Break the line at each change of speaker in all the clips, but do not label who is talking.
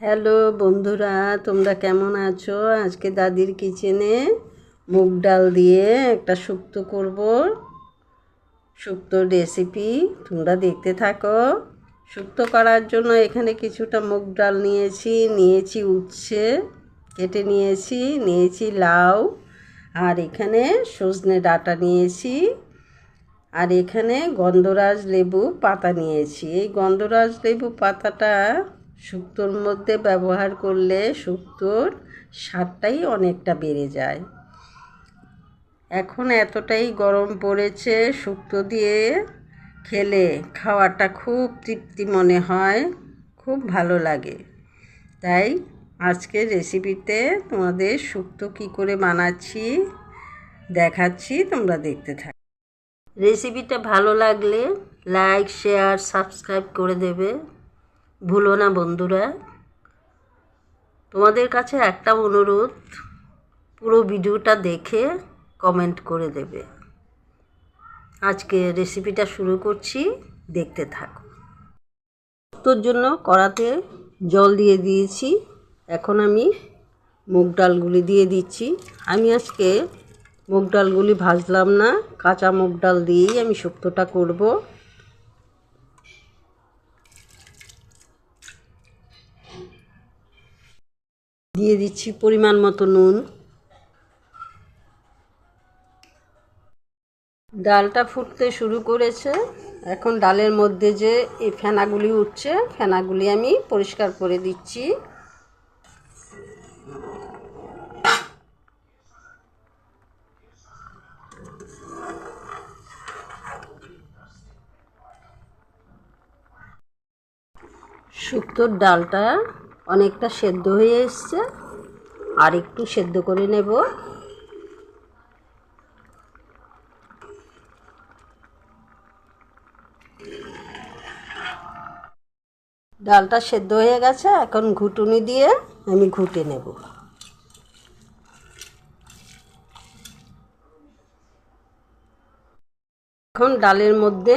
Hello বন্ধুরা, তোমরা কেমন আছো? আজকে দাদির কিচেনে মুগ ডাল দিয়ে একটা শুক্তো করব। শুক্তোর রেসিপি তোমরা দেখতে থাকো। শুক্তো করার জন্য এখানে কিছুটা মুগ ডাল নিয়েছি নিয়েছি উচ্ছে কেটে নিয়েছি নিয়েছি লাউ, আর এখানে সজনে ডাঁটা নিয়েছি, আর এখানে গন্ধরাজ লেবু পাতা নিয়েছি। এই গন্ধরাজ লেবু পাতাটা শুক্তোর মধ্যে ব্যবহার করলে শুক্তোর স্বাদটাই অনেকটা বেড়ে যায়। এখন এতটাই গরম পড়েছে শুক্তো দিয়ে খেলে খাওয়াটা খুব তৃপ্তি মনে হয়, খুব ভালো লাগে। তাই আজকের রেসিপিতে তোমাদের শুক্তো কী করে বানাচ্ছি দেখাচ্ছি, তোমরা দেখতে থাক। রেসিপিটা ভালো লাগলে লাইক, শেয়ার, সাবস্ক্রাইব করে দেবে। ভুলো না বন্ধুরা। তোমাদের কাছে একটা অনুরোধ, পুরো ভিডিওটা দেখে কমেন্ট করে দেবে। আজকে রেসিপিটা শুরু করছি, দেখতে থাকো। তোর জন্য কড়াতে জল দিয়ে দিয়েছি। এখন আমি মুগ ডালগুলি দিয়ে দিচ্ছি। আমি আজকে মুগ ডালগুলি ভাজলাম না, কাঁচা মুগ ডাল দিয়েই আমি শুক্তোটা করব। দিয়ে দিচ্ছি পরিমাণ মতো নুন। ডালটা ফুটতে শুরু করেছে। এখন ডালের মধ্যে যে এই ফেনাগুলি উঠছে, ফেনাগুলি আমি পরিষ্কার করে দিচ্ছি। শুক্তোর ডালটা অনেকটা সেদ্ধ হয়ে এসছে। আর একটু সেদ্ধ করে নেব। ডালটা সেদ্ধ হয়ে গেছে, এখন ঘুটুনি দিয়ে আমি ঘুটে নেব। এখন ডালের মধ্যে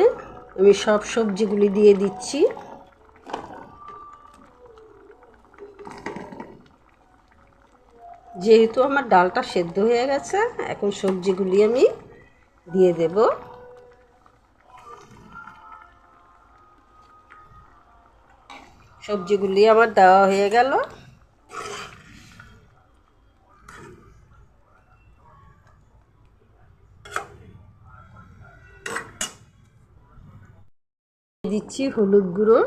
আমি সব সবজিগুলি দিয়ে দিচ্ছি। যেহেতু আমার ডালটা সেদ্ধ হয়ে গেছে, এখন সবজিগুলি আমি দিয়ে দেব। সবজিগুলি আমার দেওয়া হয়ে গেল। দিচ্ছি হলুদ গুঁড়ো।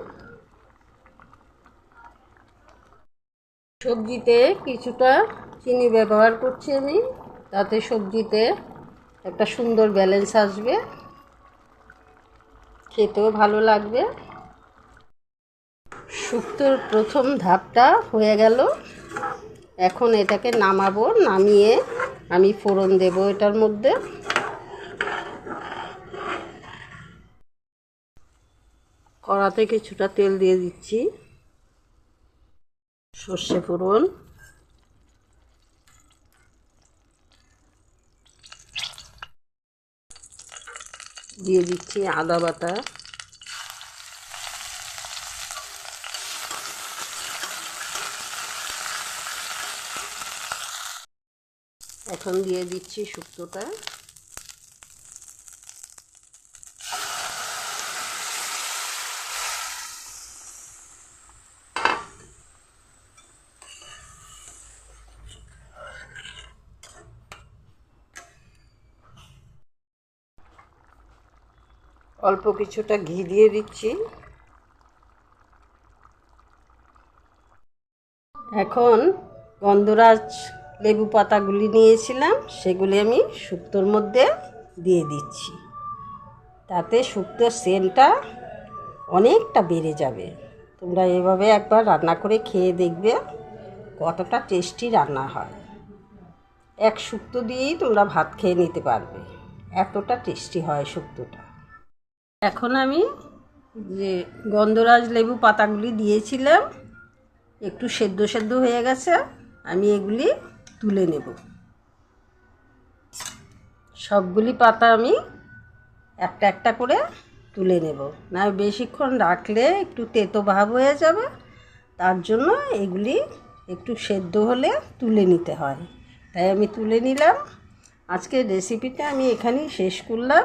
সবজিতে কিছুটা চিনি ব্যবহার করছি আমি। তাতে সবজিতে একটা সুন্দর ব্যালেন্স আসবে। খেতেও ভালো লাগবে। শুক্তোর প্রথম ধাপটা হয়ে গেল। এখন এটাকে নামাবো, নামিয়ে আমি ফোড়ন দেব এটার মধ্যে। কড়াতে কিছুটা তেল দিয়ে দিচ্ছি। সর্ষে ফোড়ন। দিয়ে দিচ্ছি আদা বাটা। এখন দিয়ে দিচ্ছি শুক্তোটা। অল্প কিছুটা ঘি দিয়ে দিচ্ছি। এখন গন্ধরাজ লেবু পাতাগুলি নিয়েছিলাম, সেগুলি আমি শুক্তোর মধ্যে দিয়ে দিচ্ছি। তাতে শুক্তোর সেন্টটা অনেকটা বেড়ে যাবে। তোমরা এভাবে একবার রান্না করে খেয়ে দেখবে কতটা টেস্টি রান্না হয়। এক শুক্তো দিয়েই তোমরা ভাত খেয়ে নিতে পারবে। এতটা টেস্টি হয় শুক্তোটা এখন আমি যে গন্ধরাজ লেবু পাতাগুলি দিয়েছিলাম, একটু সেদ্ধ সেদ্ধ হয়ে গেছে, আমি এগুলি তুলে নেব। সবগুলি পাতা আমি একটা একটা করে তুলে নেব। না, বেশিক্ষণ রাখলে একটু তেতো ভাব হয়ে যাবে, তার জন্য এগুলি একটু সেদ্ধ হলে তুলে নিতে হয়। তাই আমি তুলে নিলাম। আজকের রেসিপিটা আমি এখানেই শেষ করলাম।